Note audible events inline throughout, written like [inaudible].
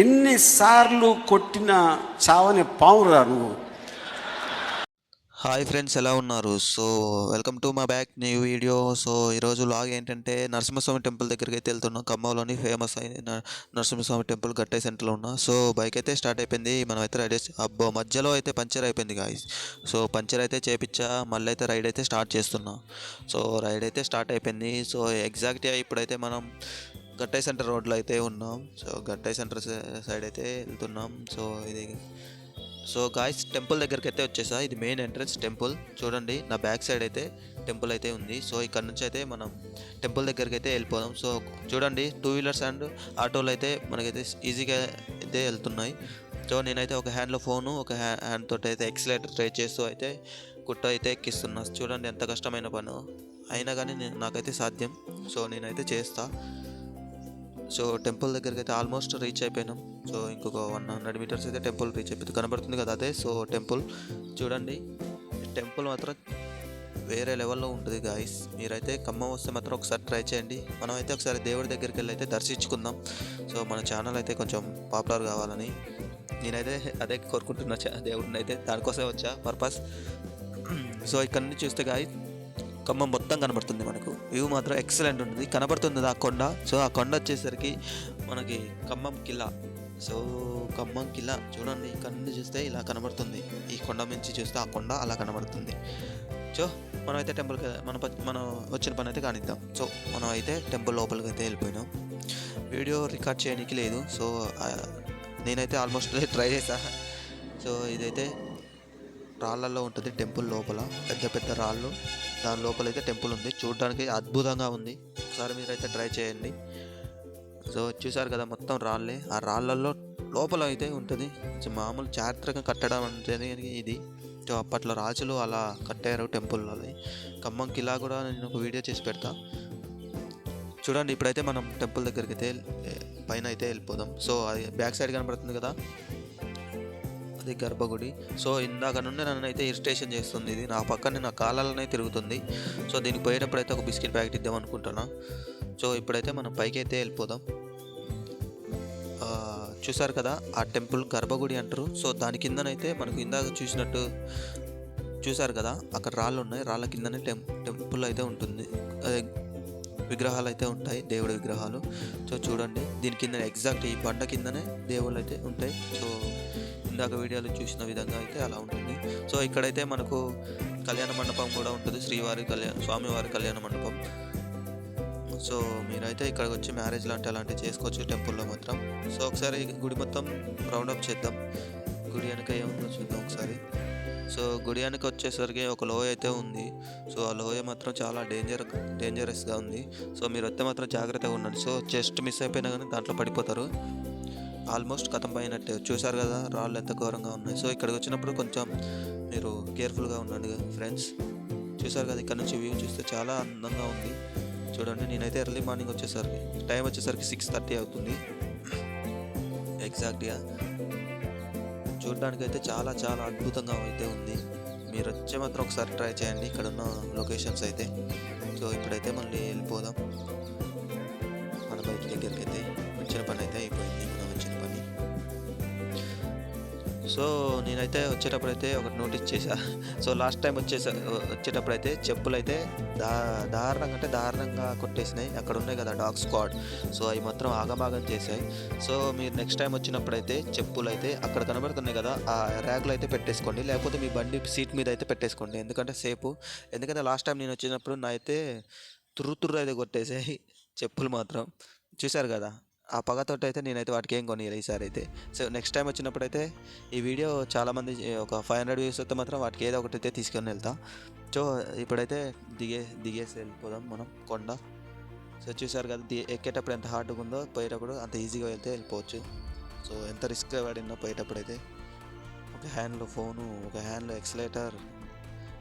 ఎన్నిసార్లు కొట్టిన చావని పావురా నువ్వు? హాయ్ ఫ్రెండ్స్ ఎలా ఉన్నారు? సో వెల్కమ్ టు మా బ్యాక్ న్యూ వీడియో. సో ఈరోజు లాగ్ ఏంటంటే నరసింహస్వామి టెంపుల్ దగ్గరికి అయితే వెళ్తున్నాం. ఖమ్మంలోని ఫేమస్ అయిన నరసింహస్వామి టెంపుల్ గట్టై సెంటర్లో ఉన్నా. సో బైక్ అయితే స్టార్ట్ అయిపోయింది. మనం అయితే రైడ్ అబ్బో మధ్యలో అయితే పంచర్ అయిపోయింది గాయస్ సో పంచర్ అయితే చేపించా. మళ్ళీ అయితే రైడ్ అయితే స్టార్ట్ చేస్తున్నా. సో రైడ్ అయితే స్టార్ట్ అయిపోయింది. సో ఎగ్జాక్ట్గా ఇప్పుడైతే మనం గట్టై సెంటర్ రోడ్లో అయితే ఉన్నాం. సో గట్టై సెంటర్ సైడ్ అయితే వెళ్తున్నాం. సో ఇది సో గాయస్ టెంపుల్ దగ్గరికి అయితే వచ్చేసా. ఇది మెయిన్ ఎంట్రన్స్ టెంపుల్. చూడండి నా బ్యాక్ సైడ్ అయితే టెంపుల్ అయితే ఉంది. సో ఇక్కడ నుంచి అయితే మనం టెంపుల్ దగ్గరికి అయితే వెళ్ళిపోదాం. సో చూడండి టూ వీలర్స్ అండ్ ఆటోలు అయితే మనకైతే ఈజీగా అయితే వెళ్తున్నాయి. సో నేనైతే ఒక హ్యాండ్లో ఫోను ఒక హ్యా హ్యాండ్ తోటి అయితే ఎక్సలేటర్ ట్రై చేస్తూ అయితే కుట్ట అయితే ఎక్కిస్తున్నా. చూడండి ఎంత కష్టమైన పను. అయినా కానీ నేను నాకైతే సాధ్యం. సో నేనైతే చేస్తా. సో టెంపుల్ దగ్గరికి అయితే ఆల్మోస్ట్ రీచ్ అయిపోయినాం. సో ఇంకొక వన్ హండ్రెడ్ మీటర్స్ అయితే టెంపుల్ రీచ్ అయిపోయింది. కనబడుతుంది కదా అదే. సో టెంపుల్ చూడండి. టెంపుల్ మాత్రం వేరే లెవెల్లో ఉంటుంది గాయస్ మీరైతే ఖమ్మం వస్తే మాత్రం ఒకసారి ట్రై చేయండి. మనం అయితే ఒకసారి దేవుడి దగ్గరికి వెళ్ళి అయితే దర్శించుకుందాం. సో మన ఛానల్ అయితే కొంచెం పాపులర్ కావాలని. నేనైతే అదే కోరుకుంటున్నా దేవుడిని అయితే దానికోసమే వచ్చా పర్పస్ [clears throat] సో ఇక్కడ నుంచి చూస్తే గాయస్ ఖమ్మం మొత్తం కనబడుతుంది మనకు. వ్యూ మాత్రం ఎక్సలెంట్ ఉంటుంది. కనబడుతుంది ఆ కొండ. సో ఆ కొండ వచ్చేసరికి మనకి ఖమ్మం కిలా సో ఖమ్మం కిలా చూడండి. ఇక్కడ నుండి చూస్తే ఇలా కనబడుతుంది. ఈ కొండ నుంచి చూస్తే ఆ కొండ అలా కనబడుతుంది. సో మనం అయితే టెంపుల్ మన మనం వచ్చిన పని అయితే కానిద్దాం. సో మనం అయితే టెంపుల్ లోపలికి అయితే వెళ్ళిపోయినాం. వీడియో రికార్డ్ చేయడానికి లేదు. సో నేనైతే ఆల్మోస్ట్ ట్రై చేశాను సో ఇదైతే రాళ్ళల్లో ఉంటుంది టెంపుల్ లోపల. పెద్ద పెద్ద రాళ్ళు. దాని లోపల అయితే టెంపుల్ ఉంది. చూడడానికి అద్భుతంగా ఉంది. ఒకసారి మీరైతే ట్రై చేయండి. సో చూసారు కదా మొత్తం రాళ్ళే. ఆ రాళ్ళల్లో లోపల అయితే ఉంటుంది. మామూలు చారిత్రక కట్టడం అంటే ఇది. సో అప్పట్లో రాజులు అలా కట్టారు టెంపుల్ అది. ఖమ్మం కిలా కూడా నేను ఒక వీడియో చేసి పెడతా. చూడండి ఇప్పుడైతే మనం టెంపుల్ దగ్గరికి అయితే పైన అయితే వెళ్ళిపోదాం. సో అది బ్యాక్ సైడ్ కనబడుతుంది కదా. అది గర్భగుడి. సో ఇందాక నుండి నన్ను అయితే ఇరిటేషన్ చేస్తుంది ఇది. నా పక్కన నా కాలాలనే తిరుగుతుంది. సో దీనికి పోయేటప్పుడైతే ఒక బిస్కెట్ ప్యాకెట్ ఇద్దాం అనుకుంటున్నా. సో ఇప్పుడైతే మనం పైకి అయితే వెళ్ళిపోదాం చూసారు కదా ఆ టెంపుల్ గర్భగుడి అంటారు. సో దాని కిందనైతే మనకు ఇందాక చూసినట్టు చూసారు కదా అక్కడ రాళ్ళు ఉన్నాయి. రాళ్ళ కిందనే టెం టెంపుల్ అయితే ఉంటుంది. అదే విగ్రహాలు అయితే ఉంటాయి దేవుడి విగ్రహాలు. సో చూడండి దీని కింద ఎగ్జాక్ట్ ఈ బండ కిందనే దేవుళ్ళు అయితే ఉంటాయి. సో ఇందాక వీడియోలో చూసిన విధంగా అయితే అలా ఉంటుంది. సో ఇక్కడైతే మనకు కళ్యాణ మండపం కూడా ఉంటుంది. శ్రీవారి కళ్యాణ స్వామివారి కళ్యాణ మండపం. సో మీరైతే ఇక్కడికి వచ్చి మ్యారేజ్ లాంటి అలాంటివి చేసుకోవచ్చు టెంపుల్లో మాత్రం. సో ఒకసారి గుడి మొత్తం రౌండప్ చేద్దాం. గుడి వెనక ఏముందో చూద్దాం ఒకసారి. సో గుడి వెనక వచ్చేసరికి ఒక లోయ అయితే ఉంది. సో ఆ లోయ మాత్రం చాలా డేంజర్ డేంజరస్గా ఉంది. సో మీరు వస్తే మాత్రం జాగ్రత్తగా ఉండండి. సో జస్ట్ మిస్ అయిపోయినా కానీ దాంట్లో పడిపోతారు. ఆల్మోస్ట్ కథం పోయినట్టే చూశారు కదా రాళ్ళు ఎంత ఘోరంగా ఉన్నాయి. సో ఇక్కడికి వచ్చినప్పుడు కొంచెం మీరు కేర్ఫుల్గా ఉండండి ఫ్రెండ్స్. చూశారు కదా ఇక్కడ నుంచి వ్యూ చూస్తే చాలా అందంగా ఉంది. చూడండి నేనైతే ఎర్లీ మార్నింగ్ వచ్చేసరికి టైం వచ్చేసరికి సిక్స్ థర్టీ అవుతుంది. ఎగ్జాక్ట్గా. చూడడానికి అయితే చాలా చాలా అద్భుతంగా అయితే ఉంది. మీరు వచ్చే మాత్రం ఒకసారి ట్రై చేయండి ఇక్కడ ఉన్న లొకేషన్స్ అయితే. సో ఇప్పుడైతే మళ్ళీ వెళ్ళిపోదాం. సో నేనైతే వచ్చేటప్పుడు అయితే ఒకటి నోటీస్ చేశా. సో లాస్ట్ టైం వచ్చేసా వచ్చేటప్పుడు అయితే చెప్పులు అయితే దా దారుణంగా అంటే దారుణంగా కొట్టేసినాయి. అక్కడ ఉన్నాయి కదా డాగ్ స్క్వాడ్. సో అవి మాత్రం ఆగమాగం చేశాయి. సో మీరు నెక్స్ట్ టైం వచ్చినప్పుడైతే చెప్పులు అయితే అక్కడ కనబడుతున్నాయి కదా ఆ ర్యాక్లో అయితే పెట్టేసుకోండి. లేకపోతే మీ బండి సీట్ మీద అయితే పెట్టేసుకోండి. ఎందుకంటే సేపు. ఎందుకంటే లాస్ట్ టైం నేను వచ్చినప్పుడు నా అయితే తుర్రు తుర్రు అయితే కొట్టేసాయి చెప్పులు మాత్రం. చూశారు కదా? ఆ పగతోటి అయితే నేనైతే వాటికి ఏం కొనియాలి ఈసారి అయితే సో నెక్స్ట్ టైం వచ్చినప్పుడు అయితే ఈ వీడియో చాలామంది ఒక ఫైవ్ హండ్రెడ్ వ్యూస్ వస్తే మాత్రం వాటికి ఏదో ఒకటి అయితే తీసుకొని వెళ్తా. సో ఇప్పుడైతే దిగే దిగేసి వెళ్ళిపోదాం మనం కొండ. సో చూసారు కదా ది ఎక్కేటప్పుడు ఎంత హార్డ్గా ఉందో పోయేటప్పుడు అంత ఈజీగా వెళ్తే వెళ్ళిపోవచ్చు. సో ఎంత రిస్క్ పడినా పోయేటప్పుడు అయితే ఒక హ్యాండ్లో ఫోను ఒక హ్యాండ్లో ఎక్సలేటర్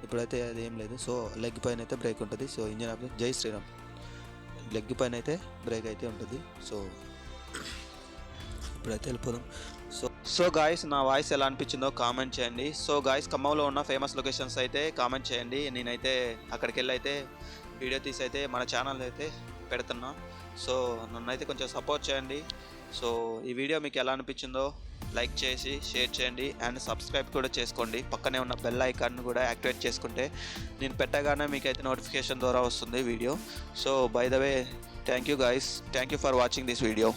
ఇప్పుడైతే అది ఏం లేదు. సో లెగ్ పైన అయితే బ్రేక్ ఉంటుంది. సో ఇంజన్ ఆఫ్ జై శ్రీరామ్. లెగ్ పైన అయితే బ్రేక్ అయితే ఉంటుంది. సో ఇప్పుడైతే వెళ్ళిపోదాం సో సో గాయస్ నా వాయిస్ ఎలా అనిపించిందో కామెంట్ చేయండి. సో గాయస్ ఖమ్మంలో ఉన్న ఫేమస్ లొకేషన్స్ అయితే కామెంట్ చేయండి. నేనైతే అక్కడికి వెళ్ళి అయితే వీడియో తీసి అయితే మన ఛానల్ అయితే పెడుతున్నా. సో నన్ను అయితే కొంచెం సపోర్ట్ చేయండి. సో ఈ వీడియో మీకు ఎలా అనిపించిందో లైక్ చేసి షేర్ చేయండి. అండ్ సబ్స్క్రైబ్ కూడా చేసుకోండి. పక్కనే ఉన్న బెల్ ఐకాన్ కూడా యాక్టివేట్ చేసుకుంటే నేను పెట్టగానే మీకైతే నోటిఫికేషన్ ద్వారా వస్తుంది video so by the way thank you guys thank you for watching this video